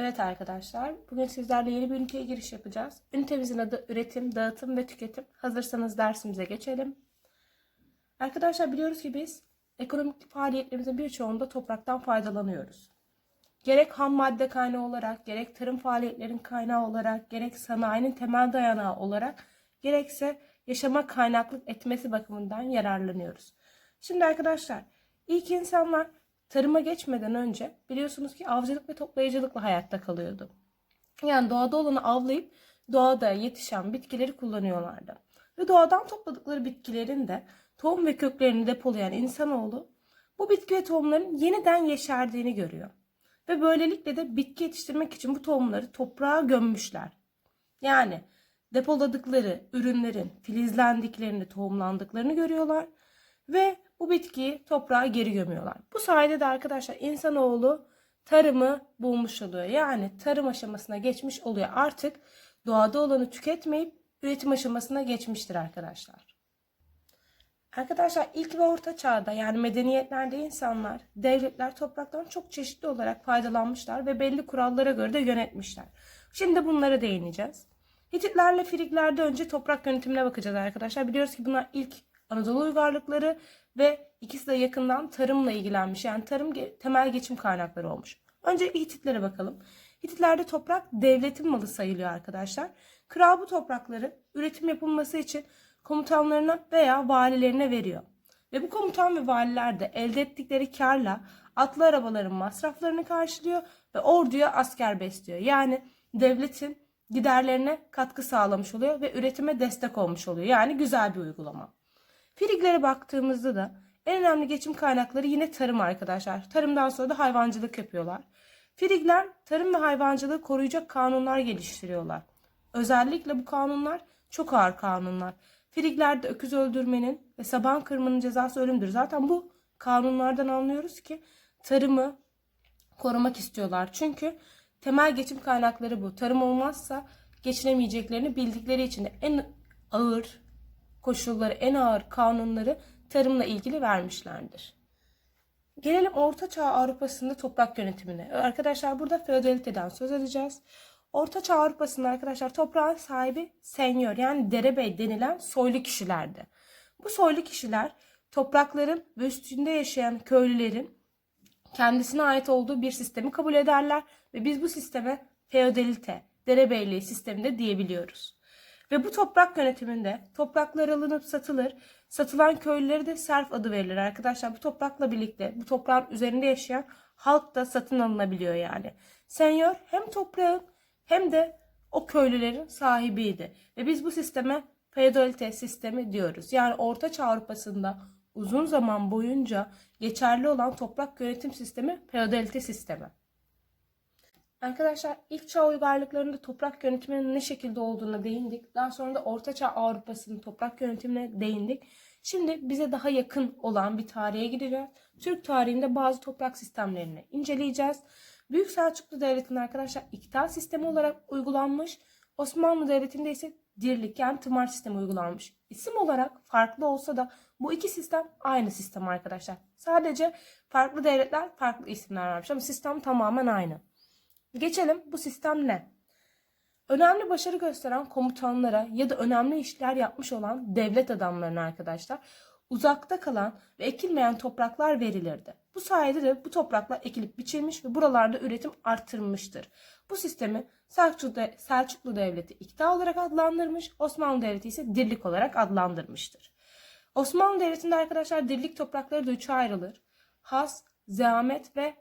Evet arkadaşlar, bugün sizlerle yeni bir üniteye giriş yapacağız. Ünitemizin adı üretim, dağıtım ve tüketim. Hazırsanız dersimize geçelim. Arkadaşlar biliyoruz ki biz ekonomik faaliyetlerimizin birçoğunda topraktan faydalanıyoruz. Gerek ham madde kaynağı olarak, gerek tarım faaliyetlerin kaynağı olarak, gerek sanayinin temel dayanağı olarak, gerekse yaşama kaynaklık etmesi bakımından yararlanıyoruz. Şimdi arkadaşlar, ilk insanlar tarıma geçmeden önce biliyorsunuz ki avcılık ve toplayıcılıkla hayatta kalıyordu. Yani doğada olanı avlayıp doğada yetişen bitkileri kullanıyorlardı. Ve doğadan topladıkları bitkilerin de tohum ve köklerini depolayan insanoğlu bu bitki ve tohumların yeniden yeşerdiğini görüyor. Ve böylelikle de bitki yetiştirmek için bu tohumları toprağa gömmüşler. Yani depoladıkları ürünlerin filizlendiklerini, tohumlandıklarını görüyorlar ve bu bitkiyi toprağa geri gömüyorlar. Bu sayede de arkadaşlar insanoğlu tarımı bulmuş oluyor. Yani tarım aşamasına geçmiş oluyor. Artık doğada olanı tüketmeyip üretim aşamasına geçmiştir arkadaşlar. Arkadaşlar ilk ve orta çağda yani medeniyetlerde insanlar, devletler topraktan çok çeşitli olarak faydalanmışlar ve belli kurallara göre de yönetmişler. Şimdi bunlara değineceğiz. Hititlerle Frigler'de önce toprak yönetimine bakacağız arkadaşlar. Biliyoruz ki bunlar ilk Anadolu uygarlıkları ve ikisi de yakından tarımla ilgilenmiş. Yani tarım temel geçim kaynakları olmuş. Önce Hititlere bakalım. Hititlerde toprak devletin malı sayılıyor arkadaşlar. Kral bu toprakları üretim yapılması için komutanlarına veya valilerine veriyor. Ve bu komutan ve valiler de elde ettikleri karla atlı arabaların masraflarını karşılıyor ve orduya asker besliyor. Yani devletin giderlerine katkı sağlamış oluyor ve üretime destek olmuş oluyor. Yani güzel bir uygulama. Friglere baktığımızda da en önemli geçim kaynakları yine tarım arkadaşlar. Tarımdan sonra da hayvancılık yapıyorlar. Frigler tarım ve hayvancılığı koruyacak kanunlar geliştiriyorlar. Özellikle bu kanunlar çok ağır kanunlar. Friglerde öküz öldürmenin ve saban kırmanın cezası ölümdür. Zaten bu kanunlardan anlıyoruz ki tarımı korumak istiyorlar. Çünkü temel geçim kaynakları bu. Tarım olmazsa geçinemeyeceklerini bildikleri için de en ağır koşulları, en ağır kanunları tarımla ilgili vermişlerdir. Gelelim Orta Çağ Avrupa'sında toprak yönetimine. Arkadaşlar burada feodaliteden söz edeceğiz. Orta Çağ Avrupa'sında arkadaşlar toprağın sahibi senyor yani derebey denilen soylu kişilerdi. Bu soylu kişiler toprakların ve üstünde yaşayan köylülerin kendisine ait olduğu bir sistemi kabul ederler ve biz bu sisteme feodalite, derebeyliği sisteminde diyebiliyoruz. Ve bu toprak yönetiminde topraklar alınıp satılır. Satılan köylülere de serf adı verilir arkadaşlar. Bu toprakla birlikte bu toprağın üzerinde yaşayan halk da satın alınabiliyor yani. Senyor hem toprağın hem de o köylülerin sahibiydi. Ve biz bu sisteme feodalite sistemi diyoruz. Yani Orta Avrupa'sında uzun zaman boyunca geçerli olan toprak yönetim sistemi feodalite sistemi. Arkadaşlar ilk çağ uygarlıklarında toprak yönetiminin ne şekilde olduğuna değindik. Daha sonra da Orta Çağ Avrupa'sının toprak yönetimine değindik. Şimdi bize daha yakın olan bir tarihe gideceğiz. Türk tarihinde bazı toprak sistemlerini inceleyeceğiz. Büyük Selçuklu Devleti'nin arkadaşlar iktidar sistemi olarak uygulanmış. Osmanlı Devleti'nde ise dirlik yani tımar sistemi uygulanmış. İsim olarak farklı olsa da bu iki sistem aynı sistem arkadaşlar. Sadece farklı devletler farklı isimler vermiş ama sistem tamamen aynı. Geçelim bu sistem ne? Önemli başarı gösteren komutanlara ya da önemli işler yapmış olan devlet adamlarına arkadaşlar uzakta kalan ve ekilmeyen topraklar verilirdi. Bu sayede de bu topraklar ekilip biçilmiş ve buralarda üretim arttırılmıştır. Bu sistemi Selçuklu, Devleti iktidar olarak adlandırmış, Osmanlı Devleti ise dirlik olarak adlandırmıştır. Osmanlı Devleti'nde arkadaşlar dirlik toprakları da üçe ayrılır. Has, zeamet ve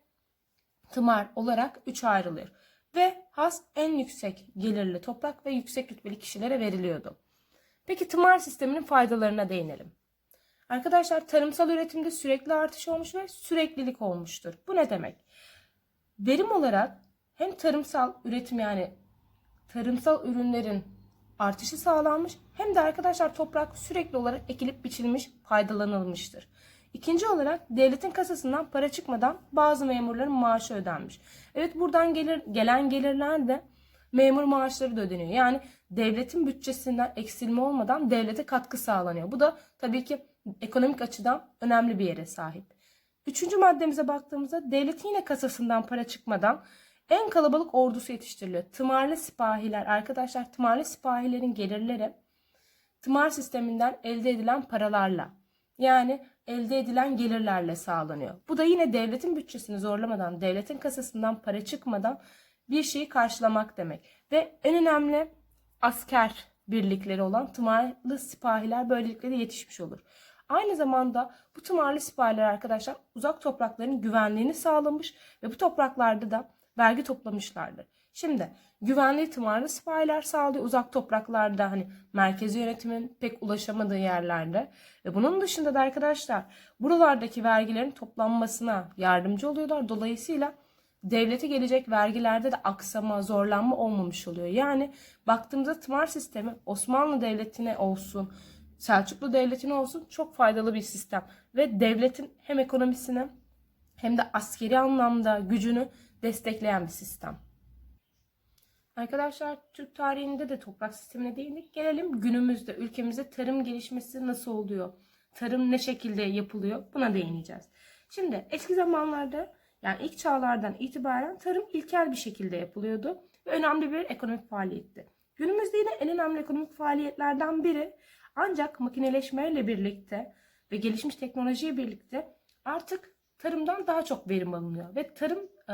tımar olarak üçe ayrılır. Ve has en yüksek gelirli toprak ve yüksek rütbeli kişilere veriliyordu. Peki tımar sisteminin faydalarına değinelim. Arkadaşlar tarımsal üretimde sürekli artış olmuş ve süreklilik olmuştur. Bu ne demek? Verim olarak hem tarımsal üretim yani tarımsal ürünlerin artışı sağlanmış hem de arkadaşlar toprak sürekli olarak ekilip biçilmiş, faydalanılmıştır. İkinci olarak devletin kasasından para çıkmadan bazı memurların maaşı ödenmiş. Evet buradan gelir, gelen gelirler de memur maaşları da ödeniyor. Yani devletin bütçesinden eksilme olmadan devlete katkı sağlanıyor. Bu da tabii ki ekonomik açıdan önemli bir yere sahip. Üçüncü maddemize baktığımızda devletin yine kasasından para çıkmadan en kalabalık ordusu yetiştiriliyor. Tımarlı sipahiler arkadaşlar tımarlı sipahilerin gelirleri tımar sisteminden elde edilen paralarla yani elde edilen gelirlerle sağlanıyor. Bu da yine devletin bütçesini zorlamadan, devletin kasasından para çıkmadan bir şeyi karşılamak demek. Ve en önemli asker birlikleri olan tımarlı sipahiler böylelikle de yetişmiş olur. Aynı zamanda bu tımarlı sipahiler arkadaşlar uzak toprakların güvenliğini sağlamış ve bu topraklarda da vergi toplamışlardır. Şimdi güvenli tımarlı sipahiler sağlıyor uzak topraklarda hani merkezi yönetimin pek ulaşamadığı yerlerde. Ve bunun dışında da arkadaşlar buralardaki vergilerin toplanmasına yardımcı oluyorlar. Dolayısıyla devlete gelecek vergilerde de aksama, zorlanma olmamış oluyor. Yani baktığımızda tımar sistemi Osmanlı Devleti'ne olsun, Selçuklu Devleti'ne olsun çok faydalı bir sistem. Ve devletin hem ekonomisine hem de askeri anlamda gücünü destekleyen bir sistem. Arkadaşlar Türk tarihinde de toprak sistemine değindik. Gelelim günümüzde ülkemizde tarım gelişmesi nasıl oluyor? Tarım ne şekilde yapılıyor? Buna değineceğiz. Şimdi eski zamanlarda yani ilk çağlardan itibaren tarım ilkel bir şekilde yapılıyordu ve önemli bir ekonomik faaliyetti. Günümüzde yine en önemli ekonomik faaliyetlerden biri ancak makineleşmeyle birlikte ve gelişmiş teknolojiyle birlikte artık tarımdan daha çok verim alınıyor ve tarım e,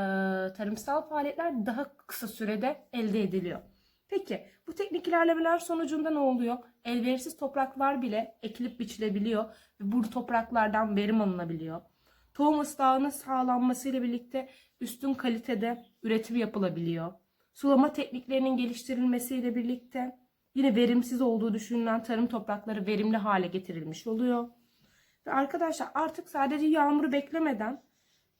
tarımsal faaliyetler daha kısa sürede elde ediliyor. Peki bu teknik ilerlemeler sonucunda ne oluyor? Elverişsiz topraklar bile ekilip biçilebiliyor ve bu topraklardan verim alınabiliyor. Tohum ıslahının sağlanmasıyla birlikte üstün kalitede üretim yapılabiliyor. Sulama tekniklerinin geliştirilmesiyle birlikte yine verimsiz olduğu düşünülen tarım toprakları verimli hale getirilmiş oluyor. Ve arkadaşlar artık sadece yağmuru beklemeden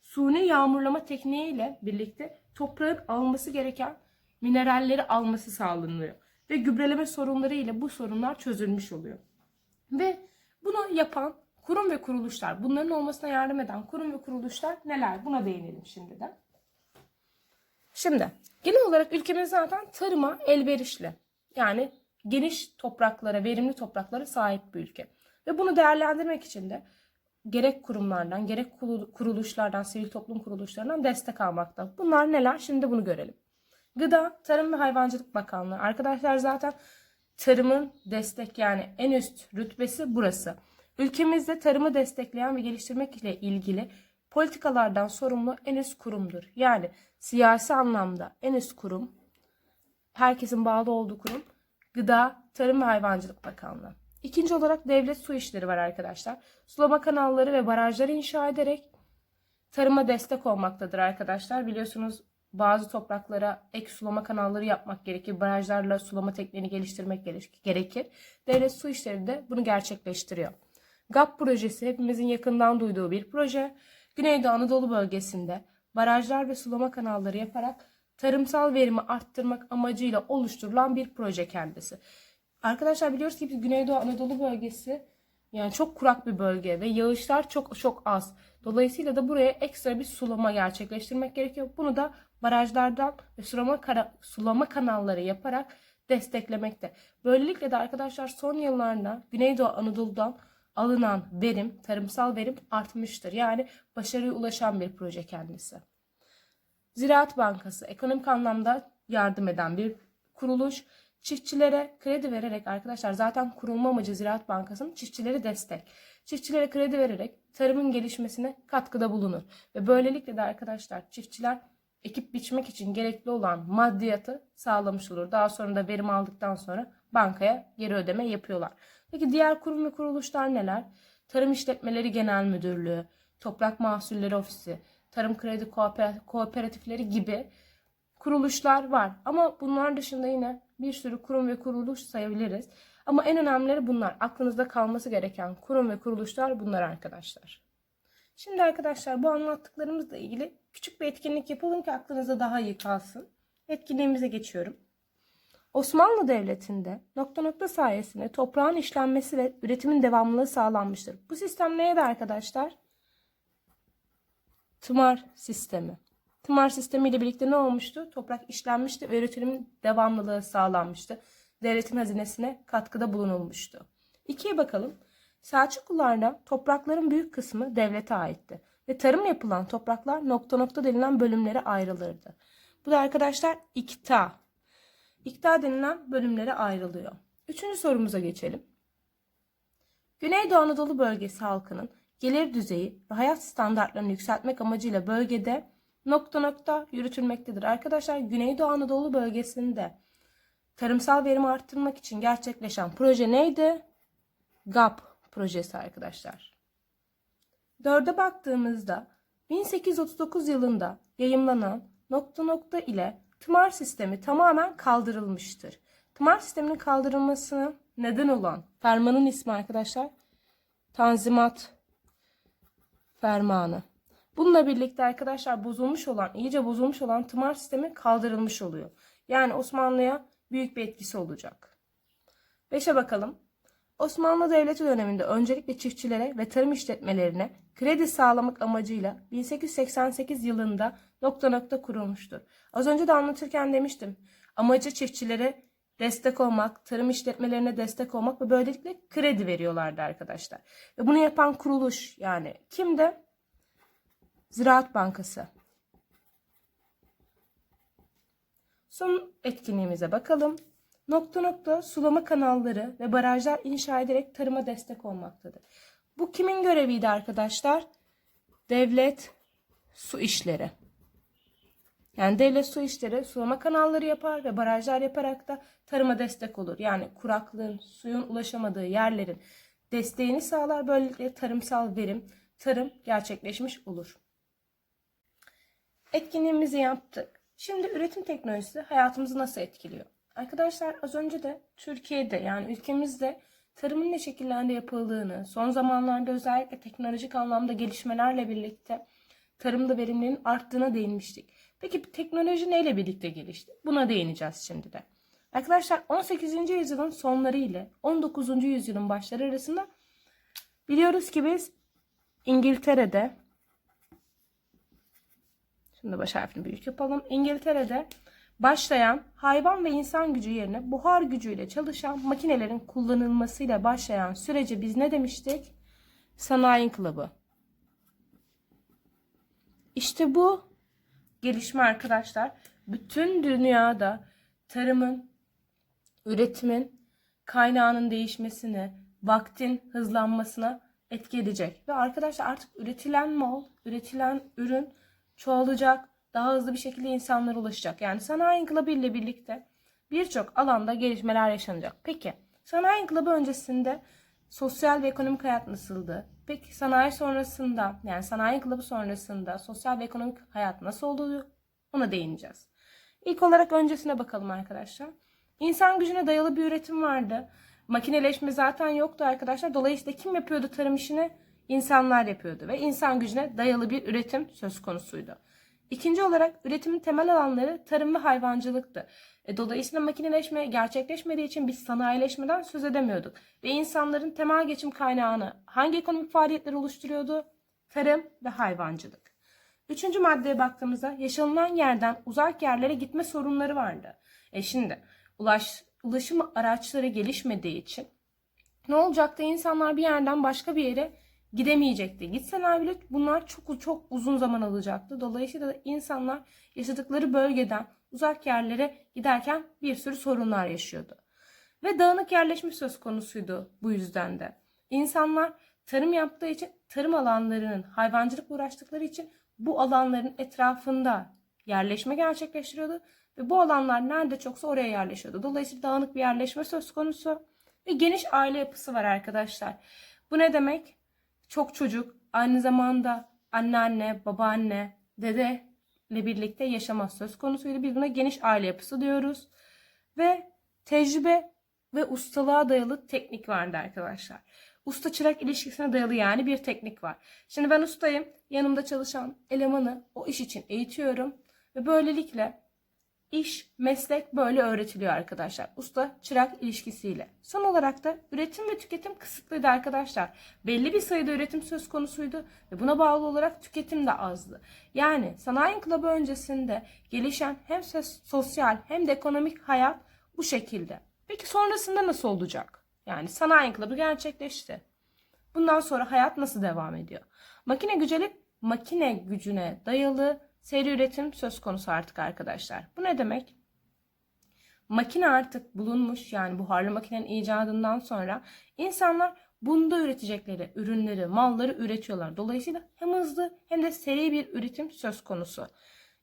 suni yağmurlama tekniğiyle birlikte toprağın alması gereken mineralleri alması sağlanıyor. Ve gübreleme sorunları ile bu sorunlar çözülmüş oluyor. Ve bunu yapan kurum ve kuruluşlar, bunların olmasına yardım eden kurum ve kuruluşlar neler? Buna değinelim şimdiden. Şimdi genel olarak ülkemiz zaten tarıma elverişli. Yani geniş topraklara, verimli topraklara sahip bir ülke. Ve bunu değerlendirmek için de gerek kurumlardan, gerek kuruluşlardan, sivil toplum kuruluşlarından destek almakta. Bunlar neler? Şimdi bunu görelim. Gıda, Tarım ve Hayvancılık Bakanlığı. Arkadaşlar zaten tarımın destek yani en üst rütbesi burası. Ülkemizde tarımı destekleyen ve geliştirmek ile ilgili politikalardan sorumlu en üst kurumdur. Yani siyasi anlamda en üst kurum, herkesin bağlı olduğu kurum Gıda, Tarım ve Hayvancılık Bakanlığı. İkinci olarak devlet su işleri var arkadaşlar. Sulama kanalları ve barajları inşa ederek tarıma destek olmaktadır arkadaşlar. Biliyorsunuz bazı topraklara ek sulama kanalları yapmak gerekir. Barajlarla sulama tekniğini geliştirmek gerekir. Devlet su işleri de bunu gerçekleştiriyor. GAP projesi hepimizin yakından duyduğu bir proje. Güneydoğu Anadolu bölgesinde barajlar ve sulama kanalları yaparak tarımsal verimi arttırmak amacıyla oluşturulan bir proje kendisi. Arkadaşlar biliyoruz ki Güneydoğu Anadolu bölgesi yani çok kurak bir bölge ve yağışlar çok çok az. Dolayısıyla da buraya ekstra bir sulama gerçekleştirmek gerekiyor. Bunu da barajlardan ve sulama, sulama kanalları yaparak desteklemekte. Böylelikle de arkadaşlar son yıllarda Güneydoğu Anadolu'dan alınan verim, tarımsal verim artmıştır. Yani başarıya ulaşan bir proje kendisi. Ziraat Bankası ekonomik anlamda yardım eden bir kuruluş. Çiftçilere kredi vererek arkadaşlar zaten kurulma amacı Ziraat Bankası'nın çiftçilere destek. Çiftçilere kredi vererek tarımın gelişmesine katkıda bulunur. Ve böylelikle de arkadaşlar çiftçiler ekip biçmek için gerekli olan maddiyatı sağlamış olur. Daha sonra da verim aldıktan sonra bankaya geri ödeme yapıyorlar. Peki diğer kurum ve kuruluşlar neler? Tarım İşletmeleri Genel Müdürlüğü, Toprak Mahsulleri Ofisi, Tarım Kredi Kooperatifleri gibi kuruluşlar var. Ama bunlar dışında yine bir sürü kurum ve kuruluş sayabiliriz. Ama en önemlileri bunlar. Aklınızda kalması gereken kurum ve kuruluşlar bunlar arkadaşlar. Şimdi arkadaşlar bu anlattıklarımızla ilgili küçük bir etkinlik yapalım ki aklınızda daha iyi kalsın. Etkinliğimize geçiyorum. Osmanlı Devleti'nde nokta nokta sayesinde toprağın işlenmesi ve üretimin devamlılığı sağlanmıştır. Bu sistem neydi arkadaşlar? Tımar sistemi. Tımar sistemi ile birlikte ne olmuştu? Toprak işlenmişti ve üretimin devamlılığı sağlanmıştı. Devletin hazinesine katkıda bulunulmuştu. İkiye bakalım. Selçuklularda toprakların büyük kısmı devlete aitti ve tarım yapılan topraklar nokta nokta denilen bölümlere ayrılırdı. Bu da arkadaşlar ikta. İkta denilen bölümlere ayrılıyor. Üçüncü sorumuza geçelim. Güneydoğu Anadolu bölgesi halkının gelir düzeyi ve hayat standartlarını yükseltmek amacıyla bölgede nokta nokta yürütülmektedir. Arkadaşlar Güneydoğu Anadolu bölgesinde tarımsal verimi arttırmak için gerçekleşen proje neydi? GAP projesi arkadaşlar. Dörde baktığımızda 1839 yılında yayımlanan nokta nokta ile tımar sistemi tamamen kaldırılmıştır. Tımar sisteminin kaldırılmasına neden olan fermanın ismi arkadaşlar Tanzimat Fermanı. Bununla birlikte arkadaşlar bozulmuş olan, iyice bozulmuş olan tımar sistemi kaldırılmış oluyor. Yani Osmanlı'ya büyük bir etkisi olacak. 5'e bakalım. Osmanlı Devleti döneminde öncelikle çiftçilere ve tarım işletmelerine kredi sağlamak amacıyla 1888 yılında nokta nokta kurulmuştur. Az önce de anlatırken demiştim. Amacı çiftçilere destek olmak, tarım işletmelerine destek olmak ve böylelikle kredi veriyorlardı arkadaşlar. Ve bunu yapan kuruluş yani kimde? Ziraat Bankası. Son etkinliğimize bakalım. Nokta nokta sulama kanalları ve barajlar inşa ederek tarıma destek olmaktadır. Bu kimin göreviydi arkadaşlar? Devlet su işleri. Yani devlet su işleri sulama kanalları yapar ve barajlar yaparak da tarıma destek olur. Yani kuraklığın, suyun ulaşamadığı yerlerin desteğini sağlar. Böylelikle tarımsal verim, tarım gerçekleşmiş olur. Etkinliğimizi yaptık. Şimdi üretim teknolojisi hayatımızı nasıl etkiliyor? Arkadaşlar az önce de Türkiye'de yani ülkemizde tarımın ne şekillerde yapıldığını, son zamanlarda özellikle teknolojik anlamda gelişmelerle birlikte tarımda verimliliğin arttığına değinmiştik. Peki teknoloji neyle birlikte gelişti? Buna değineceğiz şimdi de. Arkadaşlar 18. yüzyılın sonları ile 19. yüzyılın başları arasında biliyoruz ki biz İngiltere'de şimdi baş harfini büyük yapalım. İngiltere'de başlayan hayvan ve insan gücü yerine buhar gücüyle çalışan makinelerin kullanılmasıyla başlayan sürece biz ne demiştik? Sanayi inkılabı. İşte bu gelişme arkadaşlar bütün dünyada tarımın, üretimin, kaynağının değişmesine, vaktin hızlanmasına etki edecek. Ve arkadaşlar artık üretilen mal, üretilen ürün çoğalacak, daha hızlı bir şekilde insanlara ulaşacak. Yani sanayi inkılabı ile birlikte birçok alanda gelişmeler yaşanacak. Peki sanayi inkılabı öncesinde sosyal ve ekonomik hayat nasıldı? Peki sanayi sonrasında yani sanayi inkılabı sonrasında sosyal ve ekonomik hayat nasıl oldu? Ona değineceğiz. İlk olarak öncesine bakalım arkadaşlar. İnsan gücüne dayalı bir üretim vardı. Makineleşme zaten yoktu arkadaşlar. Dolayısıyla kim yapıyordu tarım işini? İnsanlar yapıyordu ve insan gücüne dayalı bir üretim söz konusuydu. İkinci olarak üretimin temel alanları tarım ve hayvancılıktı. E, dolayısıyla makineleşme gerçekleşmediği için biz sanayileşmeden söz edemiyorduk. Ve insanların temel geçim kaynağını hangi ekonomik faaliyetler oluşturuyordu? Tarım ve hayvancılık. Üçüncü maddeye baktığımızda yaşanılan yerden uzak yerlere gitme sorunları vardı. E şimdi ulaş, ulaşım araçları gelişmediği için ne olacaktı? İnsanlar bir yerden başka bir yere gidemeyecekti. Gitseler bile bunlar çok çok uzun zaman alacaktı. Dolayısıyla da insanlar yaşadıkları bölgeden uzak yerlere giderken bir sürü sorunlar yaşıyordu. Ve dağınık yerleşme söz konusuydu bu yüzden de. İnsanlar tarım yaptığı için tarım alanlarının hayvancılık uğraştıkları için bu alanların etrafında yerleşme gerçekleştiriyordu ve bu alanlar nerede çoksa oraya yerleşiyordu. Dolayısıyla dağınık bir yerleşme söz konusu ve geniş aile yapısı var arkadaşlar. Bu ne demek? Çok çocuk, aynı zamanda anneanne, babaanne, dede ile birlikte yaşama söz konusuydu. Biz buna geniş aile yapısı diyoruz. Ve tecrübe ve ustalığa dayalı teknik vardı arkadaşlar. Usta çırak ilişkisine dayalı yani bir teknik var. Şimdi ben ustayım. Yanımda çalışan elemanı o iş için eğitiyorum. Ve böylelikle iş, meslek böyle öğretiliyor arkadaşlar. Usta çırak ilişkisiyle. Son olarak da üretim ve tüketim kısıtlıydı arkadaşlar. Belli bir sayıda üretim söz konusuydu ve buna bağlı olarak tüketim de azdı. Yani sanayi inkılabı öncesinde gelişen hem sosyal hem de ekonomik hayat bu şekilde. Peki sonrasında nasıl olacak? Yani sanayi inkılabı gerçekleşti. Bundan sonra hayat nasıl devam ediyor? Makine gücelik makine gücüne dayalı seri üretim söz konusu artık arkadaşlar. Bu ne demek? Makine artık bulunmuş yani buharlı makinenin icadından sonra insanlar bunda üretecekleri ürünleri, malları üretiyorlar. Dolayısıyla hem hızlı hem de seri bir üretim söz konusu.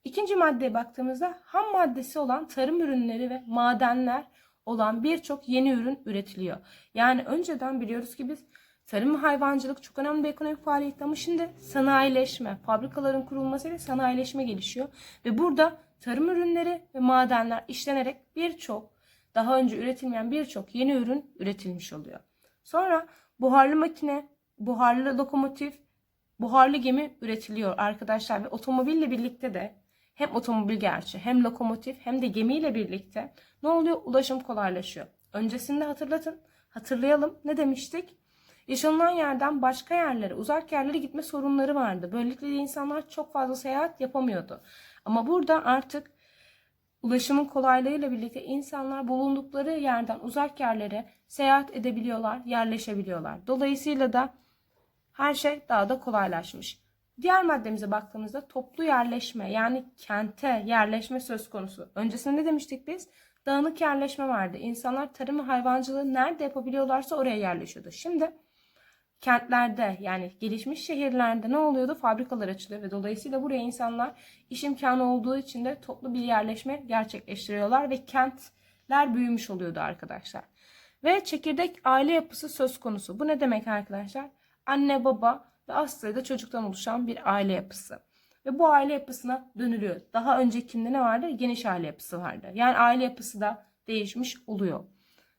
İkinci maddeye baktığımızda ham maddesi olan tarım ürünleri ve madenler olan birçok yeni ürün üretiliyor. Yani önceden biliyoruz ki biz tarım ve hayvancılık çok önemli bir ekonomik faaliyet ama şimdi sanayileşme, fabrikaların kurulmasıyla sanayileşme gelişiyor. Ve burada tarım ürünleri ve madenler işlenerek birçok daha önce üretilmeyen birçok yeni ürün üretilmiş oluyor. Sonra buharlı makine, buharlı lokomotif, buharlı gemi üretiliyor arkadaşlar ve otomobille birlikte de hem otomobil gerçi hem lokomotif hem de gemiyle birlikte ne oluyor? Ulaşım kolaylaşıyor. Öncesinde hatırlatın, hatırlayalım ne demiştik? Yaşanılan yerden başka yerlere, uzak yerlere gitme sorunları vardı. Böylelikle de insanlar çok fazla seyahat yapamıyordu. Ama burada artık ulaşımın kolaylığıyla birlikte insanlar bulundukları yerden uzak yerlere seyahat edebiliyorlar, yerleşebiliyorlar. Dolayısıyla da her şey daha da kolaylaşmış. Diğer maddemize baktığımızda toplu yerleşme yani kente yerleşme söz konusu. Öncesinde ne demiştik biz? Dağınık yerleşme vardı. İnsanlar tarım ve hayvancılığı nerede yapabiliyorlarsa oraya yerleşiyordu. Şimdi kentlerde yani gelişmiş şehirlerde ne oluyordu? Fabrikalar açılıyor ve dolayısıyla buraya insanlar iş imkanı olduğu için de toplu bir yerleşme gerçekleştiriyorlar ve kentler büyümüş oluyordu arkadaşlar. Ve çekirdek aile yapısı söz konusu. Bu ne demek arkadaşlar? Anne, baba ve aslında çocuktan oluşan bir aile yapısı. Ve bu aile yapısına dönülüyor. Daha öncekinde ne vardı? Geniş aile yapısı vardı. Yani aile yapısı da değişmiş oluyor.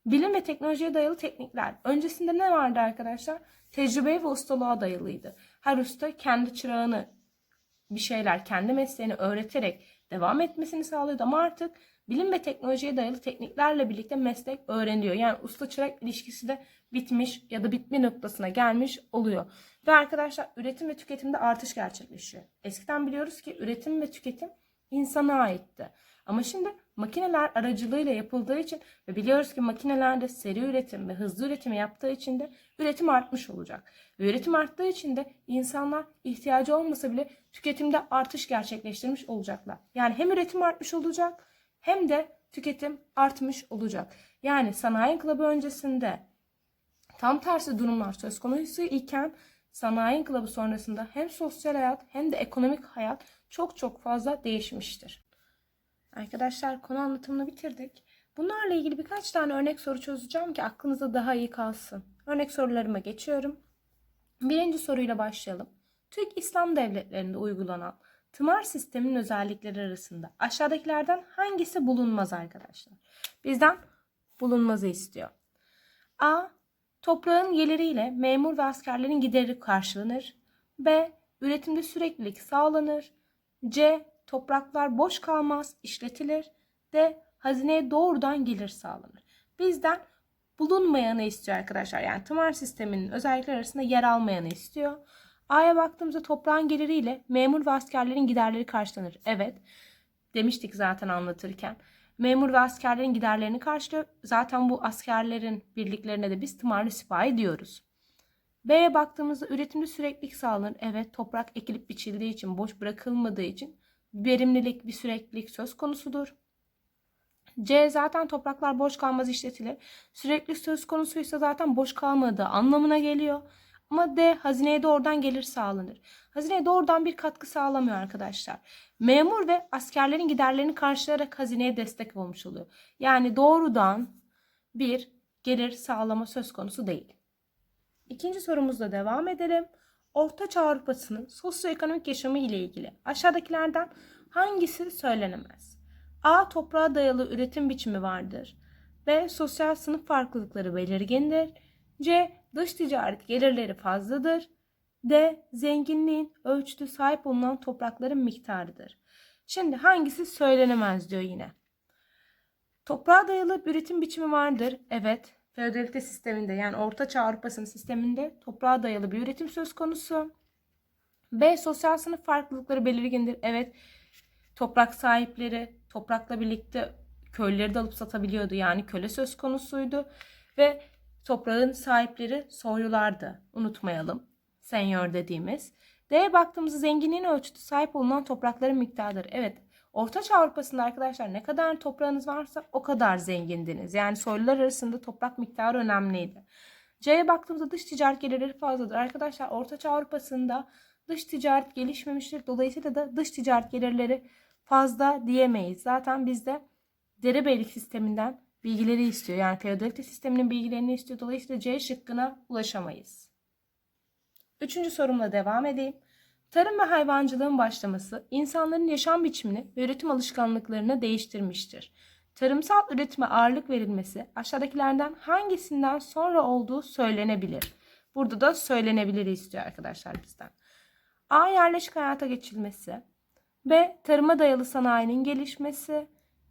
Bilim ve teknolojiye dayalı teknikler. Öncesinde ne vardı arkadaşlar? Tecrübeye ve ustalığa dayalıydı. Her usta kendi çırağını bir şeyler, kendi mesleğini öğreterek devam etmesini sağlıyordu. Ama artık bilim ve teknolojiye dayalı tekniklerle birlikte meslek öğreniliyor. Yani usta çırak ilişkisi de bitmiş ya da bitme noktasına gelmiş oluyor. Ve arkadaşlar üretim ve tüketimde artış gerçekleşiyor. Eskiden biliyoruz ki üretim ve tüketim insana aitti. Ama şimdi makineler aracılığıyla yapıldığı için ve biliyoruz ki makinelerde seri üretim ve hızlı üretimi yaptığı için de üretim artmış olacak. Ve üretim arttığı için de insanlar ihtiyacı olmasa bile tüketimde artış gerçekleştirmiş olacaklar. Yani hem üretim artmış olacak hem de tüketim artmış olacak. Yani sanayi inkılabı öncesinde tam tersi durumlar söz konusu iken sanayi inkılabı sonrasında hem sosyal hayat hem de ekonomik hayat çok çok fazla değişmiştir. Arkadaşlar konu anlatımını bitirdik. Bunlarla ilgili birkaç tane örnek soru çözeceğim ki aklınızda daha iyi kalsın. Örnek sorularıma geçiyorum. Birinci soruyla başlayalım. Türk İslam devletlerinde uygulanan tımar sisteminin özellikleri arasında aşağıdakilerden hangisi bulunmaz arkadaşlar? Bizden bulunmazı istiyor. A. Toprağın geliriyle memur ve askerlerin gideri karşılanır. B. Üretimde süreklilik sağlanır. C. Topraklar boş kalmaz, işletilir. D. Hazineye doğrudan gelir sağlanır. Bizden bulunmayanı istiyor arkadaşlar. Yani tımar sisteminin özellikleri arasında yer almayanı istiyor. A'ya baktığımızda toprağın geliriyle memur ve askerlerin giderleri karşılanır. Evet. Demiştik zaten anlatırken. Memur ve askerlerin giderlerini karşılıyor. Zaten bu askerlerin birliklerine de biz tımarlı sipahi diyoruz. B'ye baktığımızda üretimde süreklilik sağlanır. Evet toprak ekilip biçildiği için, boş bırakılmadığı için verimlilik, bir süreklilik söz konusudur. C zaten topraklar boş kalmaz işletilir. Sürekli söz konusuysa zaten boş kalmadığı anlamına geliyor. Ama D hazineye doğrudan gelir sağlanır. Hazineye doğrudan bir katkı sağlamıyor arkadaşlar. Memur ve askerlerin giderlerini karşılayarak hazineye destek olmuş oluyor. Yani doğrudan bir gelir sağlama söz konusu değil. İkinci sorumuzla devam edelim. Orta Çağ Avrupa'sının sosyoekonomik yaşamı ile ilgili aşağıdakilerden hangisi söylenemez? A. Toprağa dayalı üretim biçimi vardır. B. Sosyal sınıf farklılıkları belirgindir. C. Dış ticaret gelirleri fazladır. D. Zenginliğin ölçütü sahip olunan toprakların miktarıdır. Şimdi hangisi söylenemez diyor yine. Toprağa dayalı üretim biçimi vardır. Evet. Feodalite sisteminde yani Orta Çağ Avrupa'sının sisteminde toprağa dayalı bir üretim söz konusu. B. Sosyal sınıf farklılıkları belirgindir. Evet. Toprak sahipleri toprakla birlikte köyleri de alıp satabiliyordu. Yani köle söz konusuydu. Ve toprağın sahipleri soylulardı. Unutmayalım. Senyor dediğimiz. D'ye baktığımızda zenginliğin ölçütü sahip olunan toprakların miktarıdır. Evet. Orta Çağ Avrupa'sında arkadaşlar ne kadar toprağınız varsa o kadar zengindiniz. Yani soylular arasında toprak miktarı önemliydi. C'ye baktığımızda dış ticaret gelirleri fazladır. Arkadaşlar Orta Çağ Avrupa'sında dış ticaret gelişmemiştir. Dolayısıyla da dış ticaret gelirleri fazla diyemeyiz. Zaten bizde derebeylik sisteminden bilgileri istiyor. Yani feodalite sisteminin bilgilerini istiyor. Dolayısıyla C şıkkına ulaşamayız. Üçüncü sorumla devam edeyim. Tarım ve hayvancılığın başlaması insanların yaşam biçimini ve üretim alışkanlıklarını değiştirmiştir. Tarımsal üretime ağırlık verilmesi aşağıdakilerden hangisinden sonra olduğu söylenebilir. Burada da söylenebilir istiyor arkadaşlar bizden. A. Yerleşik hayata geçilmesi. B. Tarıma dayalı sanayinin gelişmesi.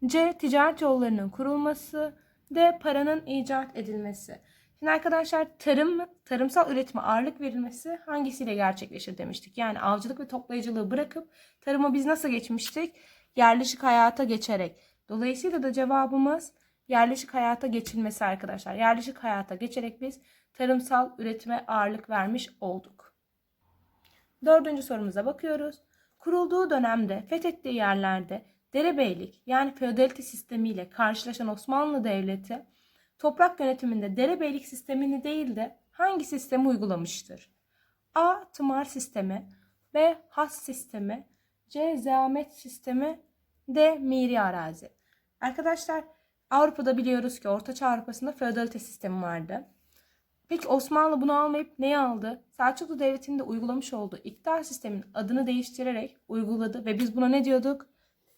C. Ticaret yollarının kurulması. D. Paranın icat edilmesi. Şimdi arkadaşlar tarım, tarımsal üretime ağırlık verilmesi hangisiyle gerçekleşir demiştik. Yani avcılık ve toplayıcılığı bırakıp tarıma biz nasıl geçmiştik? Yerleşik hayata geçerek. Dolayısıyla da cevabımız yerleşik hayata geçilmesi arkadaşlar. Yerleşik hayata geçerek biz tarımsal üretime ağırlık vermiş olduk. Dördüncü sorumuza bakıyoruz. Kurulduğu dönemde fethettiği yerlerde derebeylik yani feodalite sistemiyle karşılaşan Osmanlı Devleti toprak yönetiminde derebeylik sistemini değil de hangi sistemi uygulamıştır? A. Tımar sistemi B. Has sistemi C. Zeamet sistemi D. Miri arazi. Arkadaşlar Avrupa'da biliyoruz ki Ortaçağ Avrupa'sında feodalite sistemi vardı. Peki Osmanlı bunu almayıp neyi aldı? Selçuklu Devleti'nin de uygulamış olduğu iktidar sistemin adını değiştirerek uyguladı ve biz buna ne diyorduk?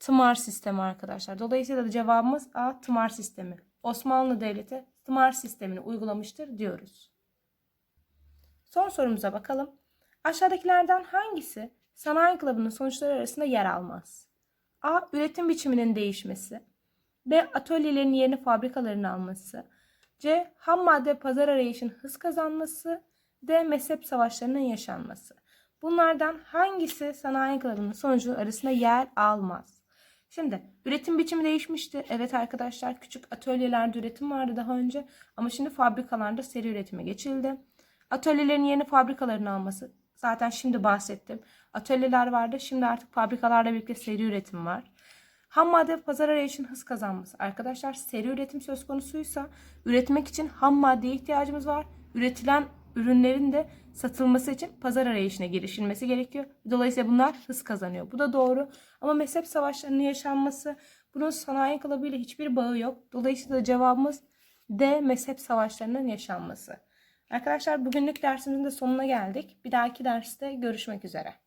Tımar sistemi arkadaşlar. Dolayısıyla da cevabımız A. Tımar sistemi. Osmanlı Devleti tımar sistemini uygulamıştır diyoruz. Son sorumuza bakalım. Aşağıdakilerden hangisi sanayi inkılabının sonuçları arasında yer almaz? A. Üretim biçiminin değişmesi. B. Atölyelerin yerini fabrikaların alması. C. Ham madde pazar arayışın hız kazanması. D. Mezhep savaşlarının yaşanması. Bunlardan hangisi sanayi inkılabının sonucu arasında yer almaz? Şimdi üretim biçimi değişmişti. Evet arkadaşlar küçük atölyelerde üretim vardı daha önce ama şimdi fabrikalarda seri üretime geçildi. Atölyelerin yeni fabrikaların alması zaten şimdi bahsettim. Atölyeler vardı şimdi artık fabrikalarla birlikte seri üretim var. Ham madde pazar arayışın hız kazanması. Arkadaşlar seri üretim söz konusuysa üretmek için ham maddeye ihtiyacımız var. Üretilen ürünlerin de satılması için pazar arayışına girişilmesi gerekiyor. Dolayısıyla bunlar hız kazanıyor. Bu da doğru. Ama mezhep savaşlarının yaşanması bunun sanayi inkılabıyla hiçbir bağı yok. Dolayısıyla cevabımız D mezhep savaşlarının yaşanması. Arkadaşlar bugünlük dersimizin de sonuna geldik. Bir dahaki derste görüşmek üzere.